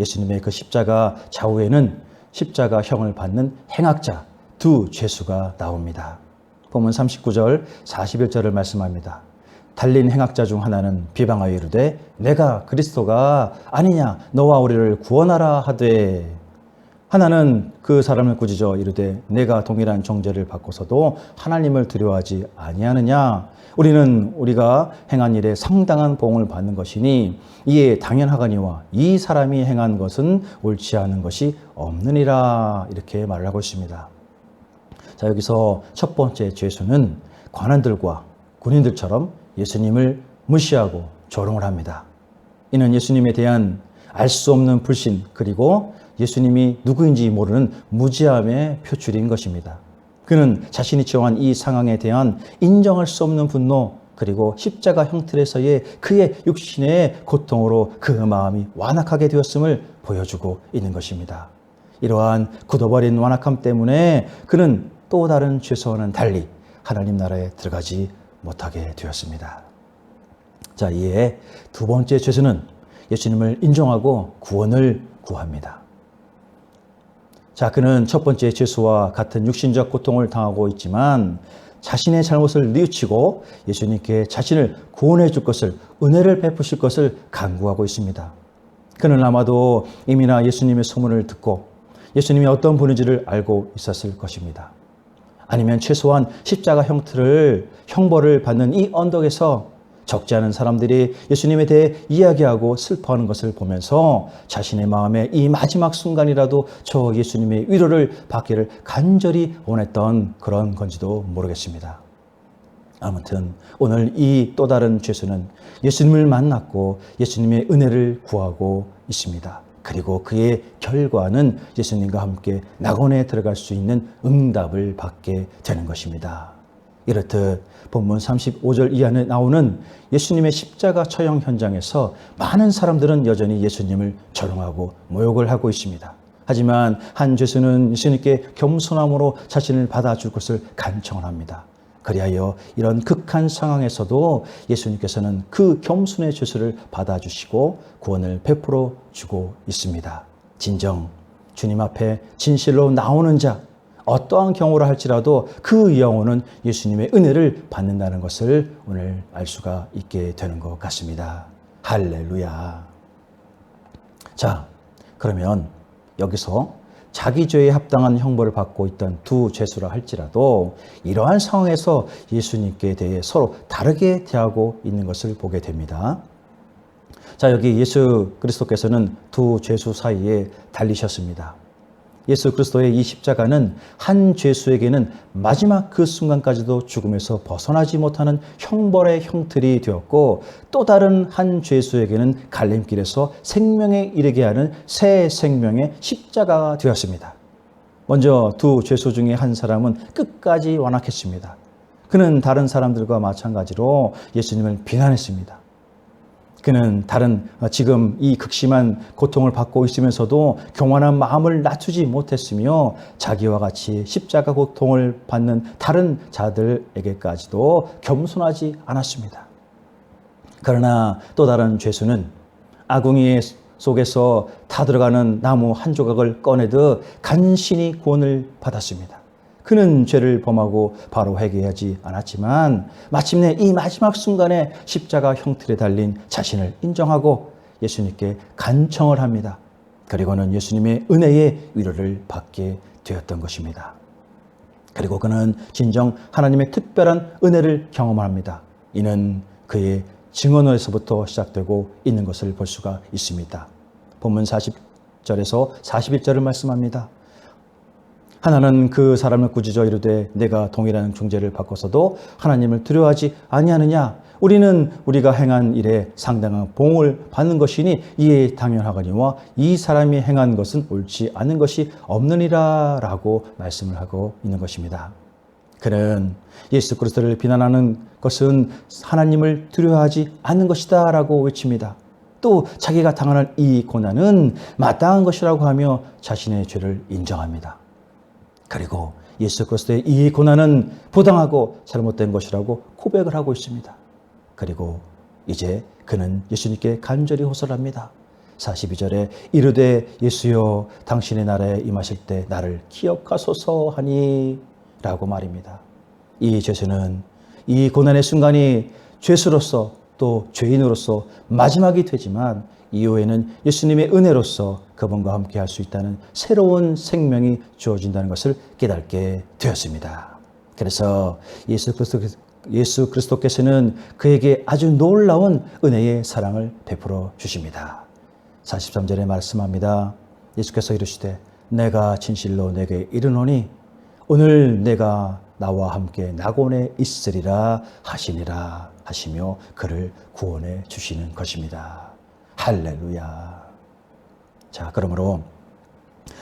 예수님의 그 십자가 좌우에는 십자가 형을 받는 행악자 두 죄수가 나옵니다. 본문 39절 41절을 말씀합니다. 달린 행악자 중 하나는 비방하여 이르되 내가 그리스도가 아니냐 너와 우리를 구원하라 하되 하나는 그 사람을 꾸짖어 이르되 내가 동일한 정죄를 받고서도 하나님을 두려워하지 아니하느냐 우리는 우리가 행한 일에 상당한 보응을 받는 것이니 이에 당연하거니와 이 사람이 행한 것은 옳지 않은 것이 없느니라 이렇게 말을 하고 있습니다. 자 여기서 첫 번째 죄수는 관원들과 군인들처럼 예수님을 무시하고 조롱을 합니다. 이는 예수님에 대한 알 수 없는 불신 그리고 예수님이 누구인지 모르는 무지함의 표출인 것입니다. 그는 자신이 처한 이 상황에 대한 인정할 수 없는 분노 그리고 십자가 형틀에서의 그의 육신의 고통으로 그 마음이 완악하게 되었음을 보여주고 있는 것입니다. 이러한 굳어버린 완악함 때문에 그는 또 다른 죄수와는 달리 하나님 나라에 들어가지 못하게 되었습니다. 자, 이에 두 번째 죄수는 예수님을 인정하고 구원을 구합니다. 자, 그는 첫 번째 죄수와 같은 육신적 고통을 당하고 있지만 자신의 잘못을 뉘우치고 예수님께 자신을 구원해 줄 것을 은혜를 베푸실 것을 간구하고 있습니다. 그는 아마도 이미나 예수님의 소문을 듣고 예수님이 어떤 분인지를 알고 있었을 것입니다. 아니면 최소한 십자가 형틀을 형벌을 받는 이 언덕에서 적지 않은 사람들이 예수님에 대해 이야기하고 슬퍼하는 것을 보면서 자신의 마음에 이 마지막 순간이라도 저 예수님의 위로를 받기를 간절히 원했던 그런 건지도 모르겠습니다. 아무튼 오늘 이 또 다른 죄수는 예수님을 만났고 예수님의 은혜를 구하고 있습니다. 그리고 그의 결과는 예수님과 함께 낙원에 들어갈 수 있는 응답을 받게 되는 것입니다. 이렇듯 본문 35절 이하에 나오는 예수님의 십자가 처형 현장에서 많은 사람들은 여전히 예수님을 조롱하고 모욕을 하고 있습니다. 하지만 한 죄수는 예수님께 겸손함으로 자신을 받아줄 것을 간청을 합니다. 그리하여 이런 극한 상황에서도 예수님께서는 그 겸손의 죄수를 받아주시고 구원을 베풀어 주고 있습니다. 진정 주님 앞에 진실로 나오는 자, 어떠한 경우를 할지라도 그 영혼은 예수님의 은혜를 받는다는 것을 오늘 알 수가 있게 되는 것 같습니다. 할렐루야. 자, 그러면 여기서 자기 죄에 합당한 형벌을 받고 있던 두 죄수라 할지라도 이러한 상황에서 예수님께 대해 서로 다르게 대하고 있는 것을 보게 됩니다. 자, 여기 예수 그리스도께서는 두 죄수 사이에 달리셨습니다. 예수 그리스도의 이 십자가는 한 죄수에게는 마지막 그 순간까지도 죽음에서 벗어나지 못하는 형벌의 형틀이 되었고 또 다른 한 죄수에게는 갈림길에서 생명에 이르게 하는 새 생명의 십자가가 되었습니다. 먼저 두 죄수 중에 한 사람은 끝까지 완악했습니다. 그는 다른 사람들과 마찬가지로 예수님을 비난했습니다. 그는 다른 어, 지금 이 극심한 고통을 받고 있으면서도 경건한 마음을 낮추지 못했으며 자기와 같이 십자가 고통을 받는 다른 자들에게까지도 겸손하지 않았습니다. 그러나 또 다른 죄수는 아궁이 속에서 다 들어가는 나무 한 조각을 꺼내듯 간신히 구원을 받았습니다. 그는 죄를 범하고 바로 회개하지 않았지만 마침내 이 마지막 순간에 십자가 형틀에 달린 자신을 인정하고 예수님께 간청을 합니다. 그리고는 예수님의 은혜의 위로를 받게 되었던 것입니다. 그리고 그는 진정 하나님의 특별한 은혜를 경험합니다. 이는 그의 증언에서부터 시작되고 있는 것을 볼 수가 있습니다. 본문 40절에서 41절을 말씀합니다. 하나는 그 사람을 꾸짖어 이르되 내가 동일한 중재를 받고서도 하나님을 두려워하지 아니하느냐 우리는 우리가 행한 일에 상당한 봉을 받는 것이니 이에 당연하거니와 이 사람이 행한 것은 옳지 않은 것이 없느니라라고 말씀을 하고 있는 것입니다. 그는 예수 그리스도를 비난하는 것은 하나님을 두려워하지 않는 것이다라고 외칩니다. 또 자기가 당하는 이 고난은 마땅한 것이라고 하며 자신의 죄를 인정합니다. 그리고 예수 그리스도의 이 고난은 부당하고 잘못된 것이라고 고백을 하고 있습니다. 그리고 이제 그는 예수님께 간절히 호소합니다. 42절에 이르되 예수여 당신의 나라에 임하실 때 나를 기억하소서 하니 라고 말입니다. 이 죄수는 이 고난의 순간이 죄수로서 또 죄인으로서 마지막이 되지만 이후에는 예수님의 은혜로서 그분과 함께 할 수 있다는 새로운 생명이 주어진다는 것을 깨닫게 되었습니다. 그래서 예수 그리스도 예수 그리스도께서는 그에게 아주 놀라운 은혜의 사랑을 베풀어 주십니다. 43절에 말씀합니다. 예수께서 이르시되 내가 진실로 내게 이르노니 오늘 내가 나와 함께 낙원에 있으리라 하시니라 하시며 그를 구원해 주시는 것입니다. 할렐루야. 자, 그러므로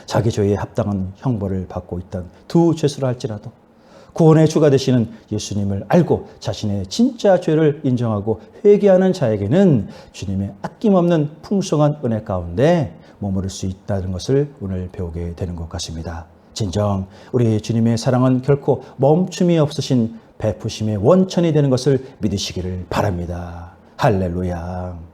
자기 죄에 합당한 형벌을 받고 있던 두 죄수라 할지라도 구원의 주가 되시는 예수님을 알고 자신의 진짜 죄를 인정하고 회개하는 자에게는 주님의 아낌없는 풍성한 은혜 가운데 머무를 수 있다는 것을 오늘 배우게 되는 것 같습니다. 진정 우리 주님의 사랑은 결코 멈춤이 없으신 베푸심의 원천이 되는 것을 믿으시기를 바랍니다. 할렐루야.